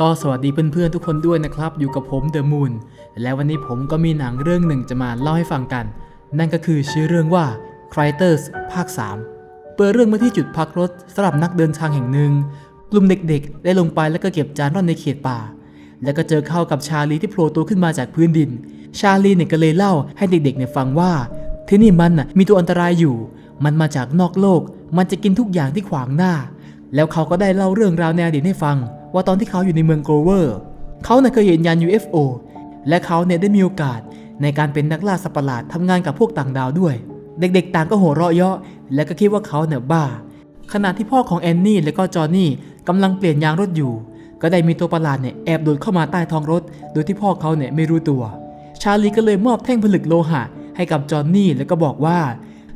ก็สวัสดีเพื่อนๆทุกคนด้วยนะครับ อยู่กับผมเดอะมูนและวันนี้ผมก็มีหนังเรื่องหนึ่งจะมาเล่าให้ฟังกัน นั่นก็คือชื่อเรื่องว่า c r i t e r s ภาค 3 เปิดเรื่องมาที่จุดพักรถสำหรับนักเดินทางแห่งหนึ่ง กลุ่มเด็กๆ ได้ลงไปแล้วก็เก็บจานร่อนในเขตป่า แล้วก็เจอเข้ากับชาลีที่โผล่ตัวขึ้นมาจากพื้นดิน ชาลีเนี่ยก็เลยเล่าให้เด็กๆเนี่ยฟังว่า ที่นี่มันน่ะมีตัวอันตรายอยู่ มันมาจากนอกโลก มันจะกินทุกอย่างที่ขวางหน้า แล้วเขาก็ได้เล่าเรื่องราวในอดีตให้ฟัง ว่าตอนที่เขาอยู่ในเมืองโกลเวอร์ เขาเนี่ยเคยเห็นยาน UFO และเขาเนี่ยได้มีโอกาสในการเป็นนักล่าสัตว์ประหลาดทำงานกับพวกต่างดาวด้วย เด็กๆ ต่างก็หัวเราะเยาะ และก็คิดว่าเขาเนี่ยบ้า ขณะที่พ่อของแอนนี่และก็จอห์นนี่กำลังเปลี่ยนยางรถอยู่ ก็ได้มีตัวประหลาดเนี่ยแอบโดดเข้ามาใต้ท้องรถ โดยที่พ่อเขาเนี่ยไม่รู้ตัว ชาลีก็เลยมอบแท่งผลึกโลหะให้กับจอห์นนี่แล้วก็บอกว่า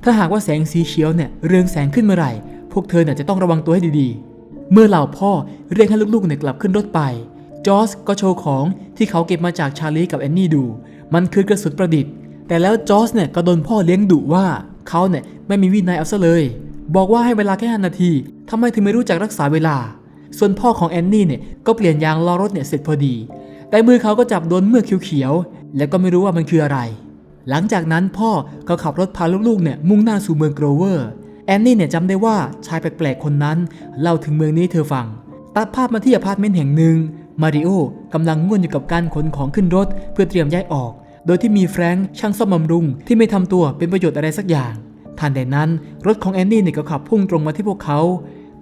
ถ้าหากว่าแสงสีเขียวเนี่ยเรืองแสงขึ้นเมื่อไหร่ พวกเธอเนี่ยจะต้องระวังตัวให้ดีๆ เมื่อเหล่าพ่อเรียกให้ลูกๆเนี่ยกลับขึ้นรถไป จอร์จก็โชว์ของที่เขาเก็บมาจากชาลีกับแอนนี่ดู มันคือกระสุนประดิษฐ์ แต่แล้วจอร์จเนี่ยก็โดนพ่อเลี้ยงดุว่าเขาเนี่ยไม่มีวินัยเอาซะเลย บอกว่าให้เวลาแค่5นาทีทำไมถึงไม่รู้จักรักษาเวลา ส่วนพ่อของแอนนี่เนี่ยก็เปลี่ยนยางล้อรถเนี่ยเสร็จพอดี แต่มือเขาก็จับโดนเมือกเขียวๆ แล้วก็ไม่รู้ว่ามันคืออะไร หลังจากนั้นพ่อก็ขับรถพาลูกๆเนี่ยมุ่งหน้าสู่เมืองโกรเวอร์ อนนี่เนี่ยจำได้ว่าชายแปลกๆคนนั้นเล่าถึงเมืองนี้เธอฟัง ตัดภาพมาที่อพาร์ตเมนต์แห่งหนึ่ง มาริโอกำลังง่วนอยู่กับการขนของขึ้นรถเพื่อเตรียมย้ายออก โดยที่มีแฟรงค์ช่างซ่อมบำรุงที่ไม่ทำตัวเป็นประโยชน์อะไรสักอย่าง ทันใดนั้นรถของแอนนี่เนี่ยก็ขับพุ่งตรงมาที่พวกเขา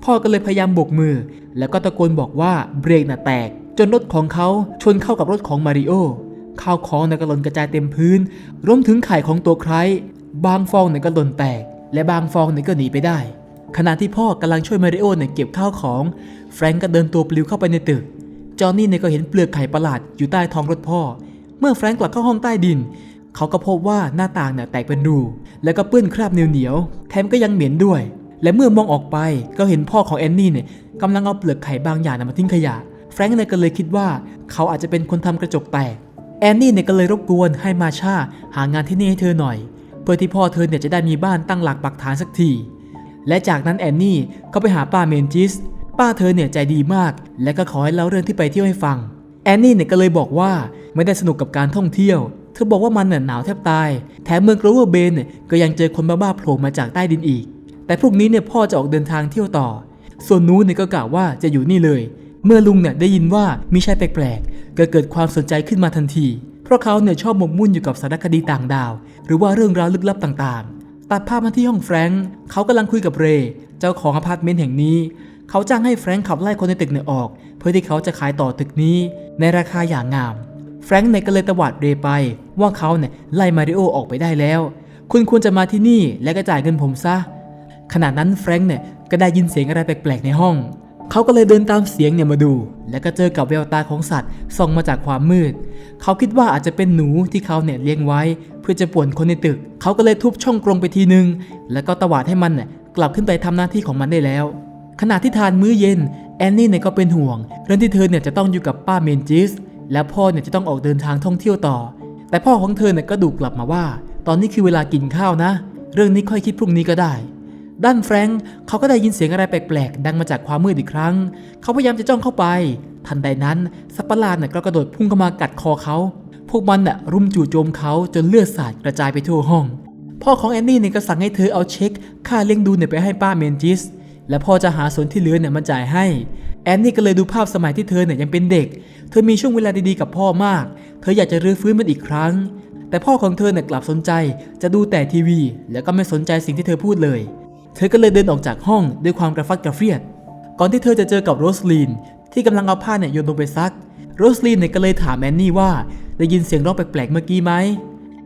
พ่อก็เลยพยายามโบกมือ แล้วก็ตะโกนบอกว่าเบรกน่ะแตก จนรถของเขาชนเข้ากับรถของมาริโอข้าวของเนี่ยก็หล่นกระจายเต็มพื้น รวมถึงไข่ของตัวใครบางฟองเนี่ยก็หล่นแตก และบางฟองเนี่ยก็หนีไปได้ ขณะที่พ่อกำลังช่วยมาริโอเนี่ยเก็บข้าวของ แฟรงก์ก็เดินตัวปลิวเข้าไปในตึก จอห์นนี่เนี่ยก็เห็นเปลือกไข่ประหลาดอยู่ใต้ท้องรถพ่อ เมื่อแฟรงก์กลับเข้าห้องใต้ดิน เขาก็พบว่าหน้าต่างเนี่ยแตกเป็นรู แล้วก็เปื้อนคราบเหนียวๆ แถมก็ยังเหม็นด้วย และเมื่อมองออกไปก็เห็นพ่อของแอนนี่เนี่ยกำลังเอาเปลือกไข่บางอย่างมาทิ้งขยะ แฟรงก์เนี่ยก็เลยคิดว่า เขาอาจจะเป็นคนทำกระจกแตก แอนนี่เนี่ยก็เลยรบกวนให้มาชาหางานที่นี่ให้เธอหน่อย พื่อที่พ่อเธอเนี่ยจะได้มีบ้านตั้งหลักปักฐานสักที และจากนั้นแอนนี่ก็ไปหาป้าเมนจิส ป้าเธอเนี่ยใจดีมาก และก็ขอให้เล่าเรื่องที่ไปเที่ยวให้ฟัง แอนนี่เนี่ยก็เลยบอกว่าไม่ได้สนุกกับการท่องเที่ยว เธอบอกว่ามันเนี่ยหนาวแทบตาย แถมเมืองโกลเวอร์เบนเนี่ยก็ยังเจอคนบ้าๆโผล่มาจากใต้ดินอีก แต่พรุ่งนี้เนี่ยพ่อจะออกเดินทางเที่ยวต่อ ส่วนนู้นเนี่ยก็กล่าวว่าจะอยู่นี่เลย เมื่อลุงเนี่ยได้ยินว่ามีชายแปลกๆก็เกิดความสนใจขึ้นมาทันที เพราะเขาเนี่ยชอบหมกมุ่นอยู่กับสารคดีต่างดาว หรือว่าเรื่องราวลึกลับต่างๆ ตัดภาพมาที่ห้องแฟรงค์เขากำลังคุยกับเรย์เจ้าของอพาร์ตเมนต์แห่งนี้ เขาจ้างให้แฟรงค์ขับไล่คนในตึกเนี่ยออก เพื่อที่เขาจะขายต่อตึกนี้ ในราคาอย่างงาม แฟรงค์เนี่ยก็เลยตวาดเรย์ไปว่าเขาเนี่ยไล่มาริโอออกไปได้แล้ว คุณควรจะมาที่นี่และก็จ่ายเงินผมซะขณะนั้นแฟรงค์เนี่ยก็ได้ยินเสียงอะไรแปลกๆในห้อง เขาก็เลยเดินตามเสียงเนี่ยมาดู แล้วก็เจอกับแววตาของสัตว์ส่องมาจากความมืด เขาคิดว่าอาจจะเป็นหนูที่เขาเนี่ยเลี้ยงไว้ เพื่อจะป่วนคนในตึก เขาก็เลยทุบช่องกรงไปทีนึง แล้วก็ตวาดให้มันเนี่ยกลับขึ้นไปทำหน้าที่ของมันได้แล้ว ขณะที่ทานมื้อเย็นแอนนี่เนี่ยก็เป็นห่วง เรื่องที่เธอเนี่ยจะต้องอยู่กับป้าเมนจิสและพ่อเนี่ยจะต้องออกเดินทางท่องเที่ยวต่อ แต่พ่อของเธอเนี่ยก็ดุกลับมาว่า ตอนนี้คือเวลากินข้าวนะ เรื่องนี้ค่อยคิดพรุ่งนี้ก็ได้ ด้านแฟรงค์เขาก็ได้ยินเสียงอะไรแปลกๆ ดังมาจากความมืดอีกครั้ง เขาพยายามจะจ้องเข้าไป ทันใดนั้นสัตว์ประหลาดเนี่ยก็กระโดดพุ่งเข้ามากัดคอเขา พวกมันน่ะรุมจู่โจมเขาจนเลือดสาดกระจายไปทั่วห้อง พ่อของแอนนี่เนี่ยก็สั่งให้เธอเอาเช็ค ค่าเลี้ยงดูเนี่ยไปให้ป้าเมนจิส และพ่อจะหาส่วนที่เหลือเนี่ยมาจ่ายให้ แอนนี่ก็เลยดูภาพสมัยที่เธอเนี่ยยังเป็นเด็ก เธอมีช่วงเวลาดีๆกับพ่อมาก เธออยากจะรื้อฟื้นมันอีกครั้ง แต่พ่อของเธอเนี่ยกลับสนใจ จะดูแต่ทีวี แล้วก็ไม่สนใจสิ่งที่เธอพูดเลย เธอก็เลยเดินออกจากห้องด้วยความกระฟัดกระเฟียด ก่อนที่เธอจะเจอกับโรสลีนที่กำลังเอาผ้าเนี่ยโยนลงไปซัก โรสลีนเนี่ยก็เลยถามแอนนี่ว่าได้ยินเสียงร้องแปลกๆเมื่อกี้ไหม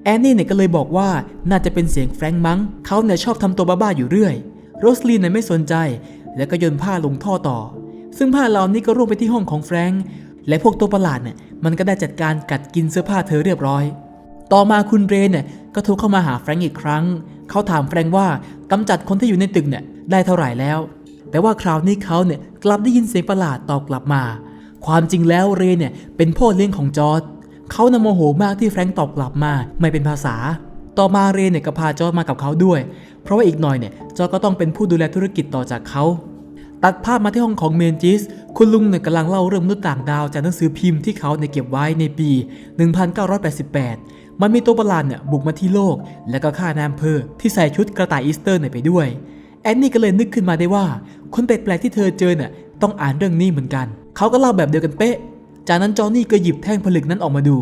แอนนี่เนี่ยก็เลยบอกว่าน่าจะเป็นเสียงแฟรงค์มั้งเขาเนี่ยชอบทำตัวบ้าๆอยู่เรื่อย โรสลีนเนี่ยไม่สนใจ แล้วก็โยนผ้าลงท่อต่อ ซึ่งผ้าเหล่านี้ก็ร่วงไปที่ห้องของแฟรงค์และพวกตัวประหลาดเนี่ยมันก็ได้จัดการกัดกินเสื้อผ้าเธอเรียบร้อย ต่อมาคุณเรนเนี่ยก็โทรเข้ามาหาแฟรงค์อีกครั้ง เขาถามแฟรงค์ว่ากำจัดคนที่อยู่ในตึกเนี่ยได้เท่าไหร่แล้ว แต่ว่าคราวนี้เขาเนี่ยกลับได้ยินเสียงประหลาดตอบกลับมา ความจริงแล้วเรนเนี่ยเป็นพ่อเลี้ยงของจอร์ดเขานโมโหมากที่แฟรงค์ตอบกลับมาไม่เป็นภาษา ต่อมาเรนเนี่ยก็พาจอร์ดมากับเขาด้วย เพราะว่าอีกหน่อยเนี่ยจอร์ดก็ต้องเป็นผู้ดูแลธุรกิจต่อจากเขาตัดภาพมาที่ห้องของเมนจิส คุณลุงเนี่ยกำลังเล่าเรื่องมนุษย์ต่างดาวจากหนังสือพิมพ์ที่เขาเนี่ยเก็บไว้ในปี 1988 มันมีตัวประหลาดเนี่ยบุกมาที่โลก แล้วก็ฆ่านายอำเภอที่ใส่ชุดกระต่ายอีสเตอร์เนี่ยไปด้วย แอนนี่ก็เลยนึกขึ้นมาได้ว่า คนแปลกๆที่เธอเจอเนี่ยต้องอ่านเรื่องนี้เหมือนกัน เขาก็เล่าแบบเดียวกันเป๊ะ จากนั้นจอห์นนี่ก็หยิบแท่งผลึกนั้นออกมาดู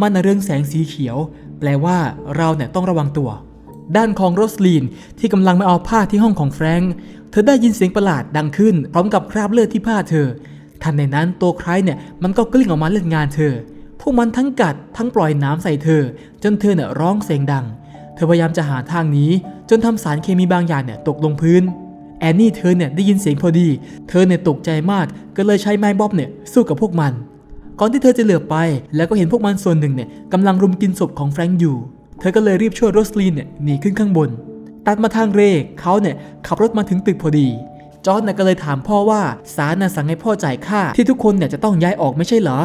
มันน่ะเรื่องแสงสีเขียว แปลว่าเราเนี่ยต้องระวังตัว ด้านของโรสลีนที่กำลังมาเอาผ้าที่ห้องของแฟรงค์ เธอได้ยินเสียงประหลาดดังขึ้น พร้อมกับคราบเลือดที่ผ้าเธอ ทันในนั้นตัวใครเนี่ยมันก็กลิ้งออกมาเล่นงานเธอ พวกมันทั้งกัดทั้งปล่อยน้ำใส่เธอ จนเธอเนี่ยร้องเสียงดัง เธอพยายามจะหาทางนี้ จนทำสารเคมีบางอย่างเนี่ยตกลงพื้น แอนนี่เธอเนี่ยได้ยินเสียงพอดี เธอเนี่ยตกใจมากก็เลยใช้ไม้บ๊อบเนี่ยสู้กับพวกมัน ก่อนที่เธอจะเหลือบไป แล้วก็เห็นพวกมันส่วนหนึ่งเนี่ยกำลังรุมกินศพของแฟรงค์อยู่ เธอก็เลยรีบช่วยโรสลีนเนี่ยหนีขึ้นข้างบน ตัดมาทางเรย์เขาเนี่ยขับรถมาถึงตึกพอดีจอร์ดเนี่ยก็เลยถามพ่อว่าศาลน่ะสั่งให้พ่อจ่ายค่าที่ทุกคนเนี่ยจะต้องย้ายออกไม่ใช่เหรอ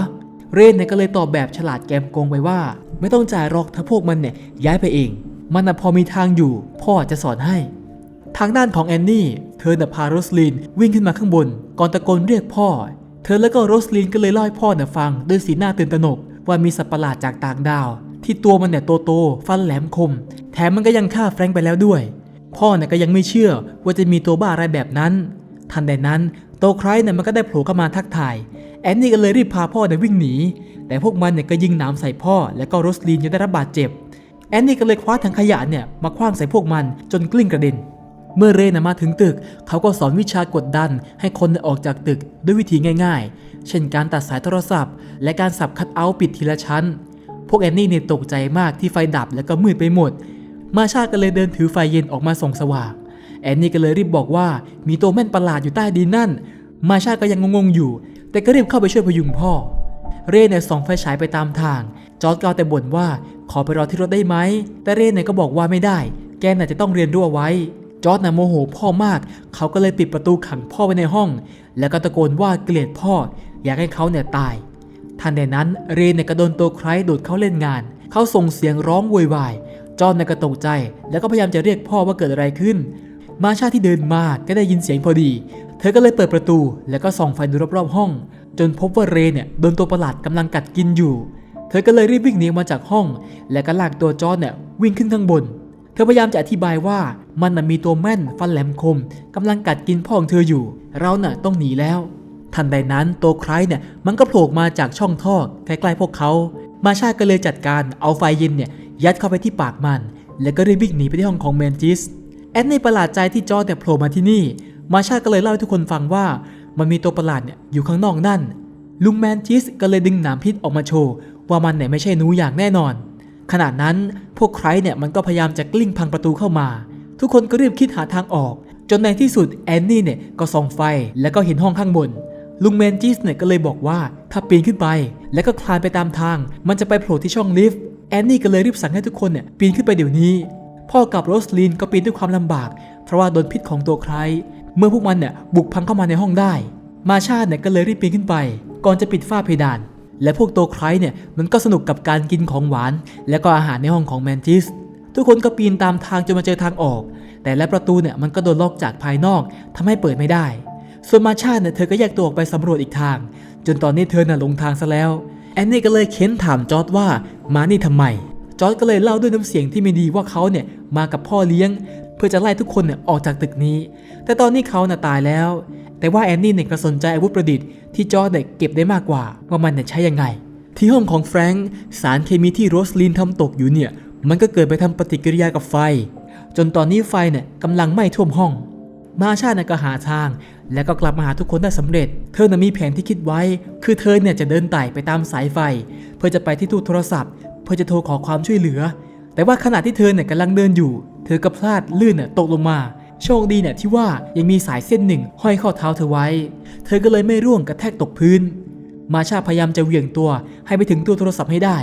เรนเนี่ยก็เลยตอบแบบฉลาดแกมโกงไปว่า ไม่ต้องจ่ายหรอกถ้าพวกมันเนี่ยย้ายไปเอง มันน่ะพอมีทางอยู่ พ่อจะสอนให้ ทางด้านของแอนนี่ เธอน่ะพาโรสลีนวิ่งขึ้นมาข้างบน ก่อนตะโกนเรียกพ่อ เธอแล้วก็โรสลีนก็เลยเล่าให้พ่อน่ะฟังด้วยสีหน้าตื่นตระหนกว่ามีสัตว์ประหลาดจากต่างดาว ที่ตัวมันเนี่ยโตโตๆฟันแหลมคม แถมมันก็ยังฆ่าแฟรงค์ไปแล้วด้วย พ่อเนี่ยก็ยังไม่เชื่อว่าจะมีตัวบ้าอะไรแบบนั้น ทันใดนั้นโตไครเนี่ยมันก็ได้โผล่เข้ามาทักทาย แอนนี่ก็เลยรีบพาพ่อเนี่ยวิ่งหนี แต่พวกมันเนี่ยก็ยิงหนามใส่พ่อ และก็โรสลีนจนได้รับบาดเจ็บ แอนนี่ก็เลยคว้าถังขยะเนี่ยมาคว้างใส่พวกมันจนกลิ้งกระเด็น เมื่อเรนมาถึงตึก เขาก็สอนวิชากดดัน ให้คนออกจากตึกด้วยวิธีง่ายๆ เช่นการตัดสายโทรศัพท์ และการสับคัดเอาท์ปิดทีละชั้น พวกแอนนี่เนี่ยตกใจมากที่ไฟดับแล้วก็มืดไปหมด มาชาก็เลยเดินถือไฟเย็นออกมาส่องสว่างแอนนี่ก็เลยรีบบอกว่ามีตัวแม่นประหลาดอยู่ใต้ดินนั่น มาชาก็ยังงงๆอยู่ แต่ก็รีบเข้าไปช่วยพยุงพ่อ เรนเนี่ยส่องไฟฉายไปตามทาง จอร์ดก็เอาแต่บ่นว่าขอไปรอที่รถได้ไหม แต่เรนเนี่ยก็บอกว่าไม่ได้ แกน่ะจะต้องเรียนรู้ไว้ จอร์ดน่ะโมโหพ่อมาก เขาก็เลยปิดประตูขังพ่อไว้ในห้อง แล้วก็ตะโกนว่าเกลียดพ่อ อยากให้เขาเนี่ยตาย ทันใดนั้นเรนเนี่ยก็โดนตัวใครโดดเข้าเล่นงาน เขาส่งเสียงร้องโวยวาย จอห์นเนี่ยก็ตกใจ แล้วก็พยายามจะเรียกพ่อว่าเกิดอะไรขึ้น มาชาที่เดินมาก็ได้ยินเสียงพอดี เธอก็เลยเปิดประตูแล้วก็ส่องไฟดูรอบๆห้อง จนพบว่าเรนเนี่ยโดนตัวประหลาดกำลังกัดกินอยู่ เธอก็เลยรีบวิ่งหนีออกมาจากห้อง และก็ลากตัวจอห์นเนี่ยวิ่งขึ้นข้างบน เธอพยายามจะอธิบายว่ามันน่ะมีตัวแม่นฟันแหลมคมกำลังกัดกินพ่อของเธออยู่ เราน่ะต้องหนีแล้ว ทันใดนั้นตัวใครเนี่ยมันก็โผล่มาจากช่องท่อใกล้ๆพวกเขา มาชาก็เลยจัดการเอาไฟเย็นเนี่ยยัดเข้าไปที่ปากมัน แล้วก็รีบวิ่งหนีไปที่ห้องของแมนจิสแอนนี่ประหลาดใจที่จอร์จเนี่ยโผล่มาที่นี่ มาชาก็เลยเล่าให้ทุกคนฟังว่า มันมีตัวประหลาดเนี่ยอยู่ข้างนอกนั่น ลุงแมนจิสก็เลยดึงหนามพิษออกมาโชว์ ว่ามันเนี่ยไม่ใช่หนูอย่างแน่นอน ขณะนั้นพวกใครเนี่ยมันก็พยายามจะกลิ้งพังประตูเข้ามา ทุกคนก็รีบคิดหาทางออก จนในที่สุดแอนนี่เนี่ยก็ส่องไฟแล้วก็เห็นห้องข้างบนลุงแมนจิสเนี่ยก็เลยบอกว่าถ้าปีนขึ้นไป แล้วก็คลานไปตามทาง มันจะไปโผล่ที่ช่องลิฟต์แอนนี่ก็เลยรีบสั่งให้ทุกคนเนี่ยปีนขึ้นไปเดี๋ยวนี้ พ่อกับโรสลินก็ปีนด้วยความลำบาก เพราะว่าโดนพิษของตัวใคร เมื่อพวกมันเนี่ยบุกพังเข้ามาในห้องได้ มาชาเนี่ยก็เลยรีบปีนขึ้นไป ก่อนจะปิดฝ้าเพดาน และพวกตัวใครเนี่ยมันก็สนุกกับการกินของหวาน และก็อาหารในห้องของแมนจิส ทุกคนก็ปีนตามทางจนมาเจอทางออก แต่และประตูเนี่ยมันก็โดนล็อกจากภายนอกทำให้เปิดไม่ได้ ส่วนมาชาเนี่ยเธอก็แยกตัวออกไปสำรวจอีกทาง จนตอนนี้เธอน่ะหลงทางซะแล้วแอนนี่ก็เลยเค้นถามจอร์ดว่ามานี่ทำไมจอร์ดก็เลยเล่าด้วยน้ำเสียงที่ไม่ดีว่าเขาเนี่ยมากับพ่อเลี้ยง เพื่อจะไล่ทุกคนเนี่ยออกจากตึกนี้ แต่ตอนนี้เขาน่ะตายแล้ว แต่ว่าแอนนี่เนี่ยก็สนใจอาวุธประดิษฐ์ที่จอร์ดเนี่ยเก็บได้มากกว่า ว่ามันเนี่ยใช้ยังไง ที่ห้องของแฟรงค์สารเคมีที่โรสลินทำตกอยู่เนี่ยมันก็เกิดไปทำปฏิกิริยากับไฟ จนตอนนี้ไฟเนี่ยกำลังไหม้ท่วมห้อง มาชาเนี่ยก็หาทาง แล้วก็กลับมาหาทุกคนได้สำเร็จ เธอน่ะมีแผนที่คิดไว้ คือเธอเนี่ยจะเดินไต่ไปตามสายไฟ เพื่อจะไปที่ตู้โทรศัพท์ เพื่อจะโทรขอความช่วยเหลือ แต่ว่าขณะที่เธอเนี่ยกำลังเดินอยู่ เธอก็พลาดลื่นน่ะตกลงมา โชคดีเนี่ยที่ว่ายังมีสายเส้นหนึ่งห้อยข้อเท้าเธอไว้ เธอก็เลยไม่ร่วงกระแทกตกพื้น มาชาพยายามจะเหวี่ยงตัวให้ไปถึงตู้โทรศัพท์ให้ได้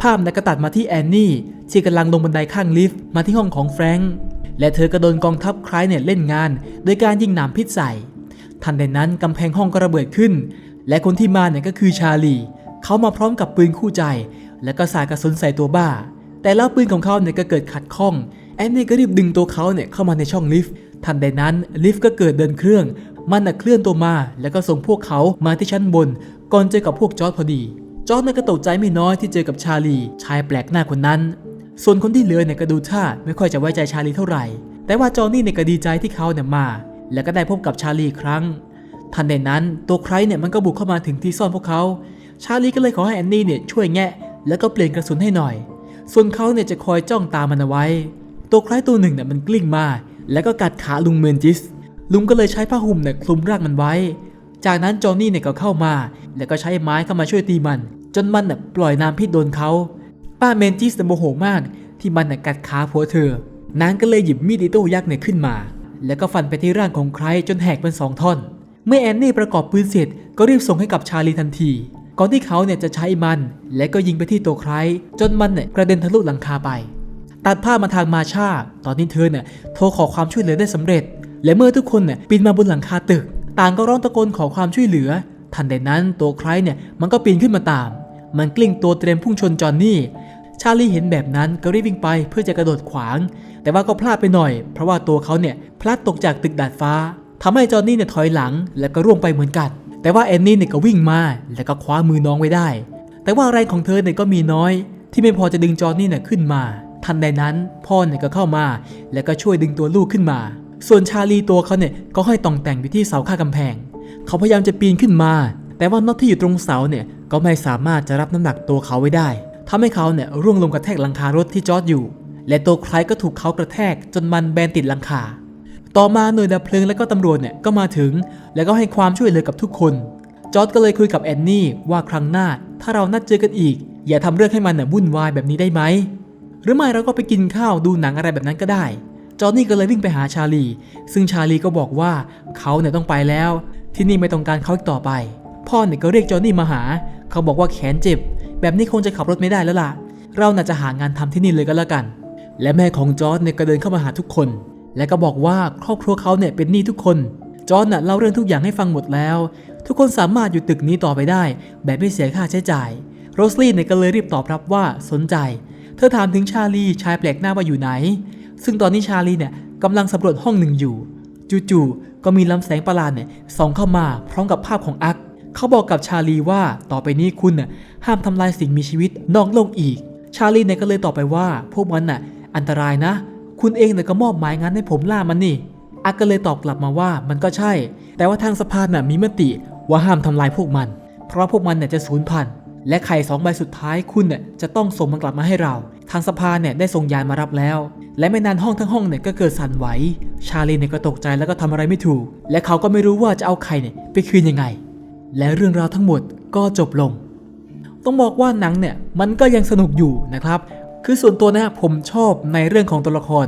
ภาพนั้นก็ตัดมาที่แอนนี่ที่กำลังลงบันไดข้างลิฟต์มาที่ห้องของแฟรงค์และเธอก็โดนกองทัพใครเนี่ยเล่นงาน โดยการยิงหนามพิษใส่ ทันใดนั้นกำแพงห้องก็ระเบิดขึ้น และคนที่มาเนี่ยก็คือชาลี เขามาพร้อมกับปืนคู่ใจ และก็สายกระสุนใส่ตัวบ้า แต่แล้วปืนของเขาเนี่ยก็เกิดขัดข้องแอนนี่ก็รีบดึงตัวเขาเนี่ยเข้ามาในช่องลิฟต์ทันใดนั้นลิฟต์ก็เกิดเดินเครื่อง มันน่ะเคลื่อนตัวมา แล้วก็ส่งพวกเขามาที่ชั้นบน ก่อนเจอกับพวกจอร์ดพอดี จอร์ดน่ะก็ตกใจไม่น้อยที่เจอกับชาลี ชายแปลกหน้าคนนั้น ส่วนคนที่เหลือเนี่ยก็ดูท่าไม่ค่อยจะไว้ใจชาลีเท่าไหร่ แต่ว่าจอห์นนี่เนี่ยก็ดีใจที่เขาเนี่ยมา แล้วก็ได้พบกับชาลีครั้ง ทันใดนั้นตัวใครเนี่ยมันก็บุกเข้ามาถึงที่ซ่อนพวกเขา ชาลีก็เลยขอให้แอนนี่เนี่ยช่วยแงะแล้วก็เปลี่ยนกระสุนให้หน่อย ส่วนเขาเนี่ยจะคอยจ้องตามมันเอาไว้ ตัวใครตัวหนึ่งเนี่ยมันกลิ้งมา แล้วก็กัดขาลุงเมนจิส ลุงก็เลยใช้ผ้าห่มเนี่ยคลุมร่างมันไว้ จากนั้นจอห์นนี่เนี่ยก็เข้ามา แล้วก็ใช้ไม้เข้ามาช่วยตีมัน จนมันเนี่ยปล่อยน้ำพิษโดนเขา ป้าเมนจิสโมโหมากที่มันเนี่ยกัดขาผัวเธอ นางก็เลยหยิบมีดอิโต้ยักษ์เนี่ยขึ้นมา แล้วก็ฟันไปที่ร่างของใครจนแหกเป็นสองท่อน เมื่อแอนนี่ประกอบปืนเสร็จก็รีบส่งให้กับชาลีทันที ก่อนที่เขาเนี่ยจะใช้มันและก็ยิงไปที่ตัวใคร จนมันเนี่ยกระเด็นทะลุหลังคาไป ตัดภาพมาทางมาชาตอนนี้เธอเนี่ยโทรขอความช่วยเหลือได้สำเร็จ และเมื่อทุกคนเนี่ยปีนมาบนหลังคาตึก ต่างก็ร้องตะโกนขอความช่วยเหลือ ทันใดนั้นตัวใครเนี่ยมันก็ปีนขึ้นมาตาม มันกลิ้งตัวเตรียมพุ่งชนจอห์นนี่ชาลีเห็นแบบนั้นก็รีบวิ่งไปเพื่อจะกระโดดขวาง แต่ว่าก็พลาดไปหน่อย เพราะว่าตัวเขาเนี่ยพลัดตกจากตึกดาดฟ้าทำให้จอห์นนี่เนี่ยถอยหลัง แล้วก็ร่วงไปเหมือนกัน แต่ว่าแอนนี่เนี่ยก็วิ่งมาแล้วก็คว้ามือน้องไว้ได้ แต่ว่าแรงของเธอเนี่ยก็มีน้อย ที่ไม่พอจะดึงจอห์นนี่เนี่ยขึ้นมา ทันใดนั้นพ่อเนี่ยก็เข้ามา แล้วก็ช่วยดึงตัวลูกขึ้นมา ส่วนชาลีตัวเขาเนี่ยก็ห้อยตองแต่งอยู่ที่เสาข้างกำแพง เขาพยายามจะปีนขึ้นมา แต่ว่าน็อตที่อยู่ตรงเสาเนี่ยก็ไม่สามารถจะรับน้ำหนักตัวเขาไว้ได้ทำให้เขาเนี่ยร่วงลงกระแทกหลังคารถที่จอดอยู่ และตัวใครก็ถูกเขากระแทกจนมันแบนติดหลังคา ต่อมาหน่วยดับเพลิงและก็ตำรวจเนี่ยก็มาถึง แล้วก็ให้ความช่วยเหลือกับทุกคน จอร์ดก็เลยคุยกับแอนนี่ว่าครั้งหน้า ถ้าเรานัดเจอกันอีก อย่าทำเรื่องให้มันน่ะวุ่นวายแบบนี้ได้ไหมหรือไม่เราก็ไปกินข้าวดูหนังอะไรแบบนั้นก็ได้ จอห์นี่ก็เลยวิ่งไปหาชาลี ซึ่งชาลีก็บอกว่าเขาเนี่ยต้องไปแล้ว ที่นี่ไม่ต้องการเขาอีกต่อไป พ่อเนี่ยก็เรียกจอห์นี่มาหา เขาบอกว่าแขนเจ็บ แบบนี้คงจะขับรถไม่ได้แล้วล่ะ เราน่าจะหางานทำที่นี่เลยก็แล้วกัน และแม่ของจอร์ดเนี่ยก็เดินเข้ามาหาทุกคน และก็บอกว่าครอบครัวเขาเนี่ยเป็นหนี้ทุกคน จอร์ดน่ะเล่าเรื่องทุกอย่างให้ฟังหมดแล้ว ทุกคนสามารถอยู่ตึกนี้ต่อไปได้ แบบไม่เสียค่าใช้จ่าย โรสลีเนี่ยก็เลยรีบตอบรับว่าสนใจ เธอถามถึงชาลีชายแปลกหน้าว่าอยู่ไหน ซึ่งตอนนี้ชาลีเนี่ยกำลังสำรวจห้องหนึ่งอยู่ จู่ๆก็มีลำแสงประหลาดเนี่ยส่องเข้ามาพร้อมกับภาพของอักเขาบอกกับชาลีว่าต่อไปนี้คุณน่ะห้ามทำลายสิ่งมีชีวิตนอกโลกอีก ชาลีเนี่ยก็เลยตอบไปว่า พวกมันน่ะอันตรายนะ คุณเองเนี่ยก็มอบหมายงานให้ผมล่ามันนี่อักก็เลยตอบกลับมาว่ามันก็ใช่ แต่ว่าทางสภาน่ะมีมติว่าห้ามทำลายพวกมัน เพราะพวกมันเนี่ยจะสูญพันธุ์และไข่สองใบสุดท้ายคุณเนี่ยจะต้องส่งมันกลับมาให้เรา ทางสภาเนี่ยได้ส่งยานมารับแล้ว และไม่นานห้องทั้งห้องเนี่ยก็เกิดสั่นไหว ชาลีเนี่ยก็ตกใจแล้วก็ทำอะไรไม่ถูก และเขาก็ไม่รู้ว่าจะเอาไข่เนี่ยไปคืนยังไง และเรื่องราวทั้งหมดก็จบลง ต้องบอกว่าหนังเนี่ยมันก็ยังสนุกอยู่นะครับ คือส่วนตัวนะผมชอบในเรื่องของตัวละคร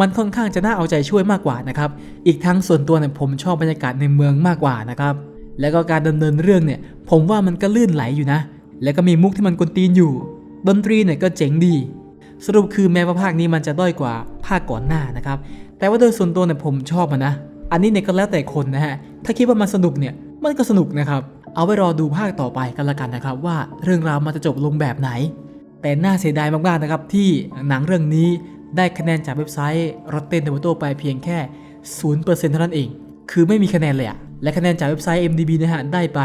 มันค่อนข้างจะน่าเอาใจช่วยมากกว่านะครับ อีกทั้งส่วนตัวเนี่ยผมชอบบรรยากาศในเมืองมากกว่านะครับ แล้วก็การดำเนินเรื่องเนี่ยผมว่ามันก็ลื่นไหลอยู่นะ แล้วก็มีมุกที่มันกวนตีนอยู่ ดนตรีเนี่ยก็เจ๋งดี สรุปคือแม้ว่าภาคนี้มันจะด้อยกว่าภาคก่อนหน้านะครับ แต่ว่าโดยส่วนตัวเนี่ยผมชอบมันนะ อันนี้เนี่ยก็แล้วแต่คนนะฮะ ถ้าคิดว่ามันสนุกเนี่ยมันก็สนุกนะครับ เอาไว้รอดูภาคต่อไปกันละกันนะครับ ว่าเรื่องราวมันจะจบลงแบบไหน แต่น่าเสียดายมากๆนะครับที่หนังเรื่องนี้ได้คะแนนจากเว็บไซต์ Rotten Tomato ไปเพียงแค่ 0%เท่านั้นเอง คือไม่มีคะแนนเลยอะและคะแนนจากเว็บไซต์ MDB นะฮะได้ไป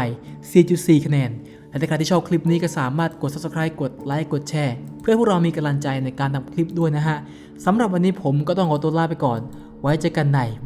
4.4 คะแนน และถ้าใครที่ชอบคลิปนี้ก็สามารถกด subscribe กดไลค์กดแชร์ เพื่อให้พวกเรามีกำลังใจในการทำคลิปด้วยนะฮะสำหรับวันนี้ผมก็ต้องขอตัวลาไปก่อน ไว้เจอกันในวิดีโอ